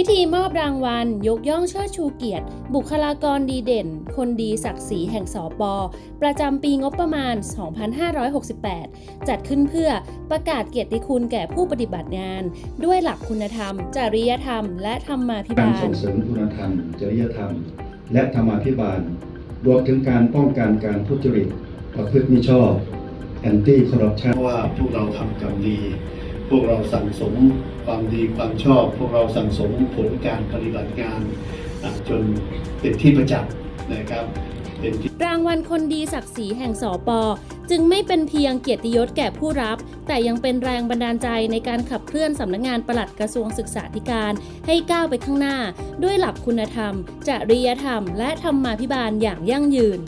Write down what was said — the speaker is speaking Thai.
พิธีมอบรางวัล ยกย่องเชิดชูเกียรติ บุคลากรดีเด่น คนดีศักดิ์ศรีแห่งสอปอประจำปีงบประมาณ 2568 จัดขึ้นเพื่อประกาศเกียรติคุณแก่ผู้ปฏิบัติงาน ด้วยหลักคุณธรรม จริยธรรม และธรรมาภิการบาลส่งเสริมคุณธรรม จริยธรรม และธรรมาภิบาล รวมถึงการป้องกันการทุจริตประพฤติมิชอบแอนตี้คอร์รัปชันเพราะว่าพวกเราทำกรรมดี พวกเราสั่งสมความดีความชอบ พวกเราสั่งสมผลการปฏิบัติงาน จนเป็นที่ประจักษ์นะครับเป็นที่รางวัลคนดีศักดิ์ศรีแห่งสอปอจึงไม่เป็นเพียงเกียรติยศแก่ผู้รับ แต่ยังเป็นแรงบันดาลใจในการขับเคลื่อนสำนักงานปลัดกระทรวงศึกษาธิการให้ก้าวไปข้างหน้า ด้วยหลักคุณธรรม จริยธรรม และธรรมาภิบาลอย่างยั่งยืน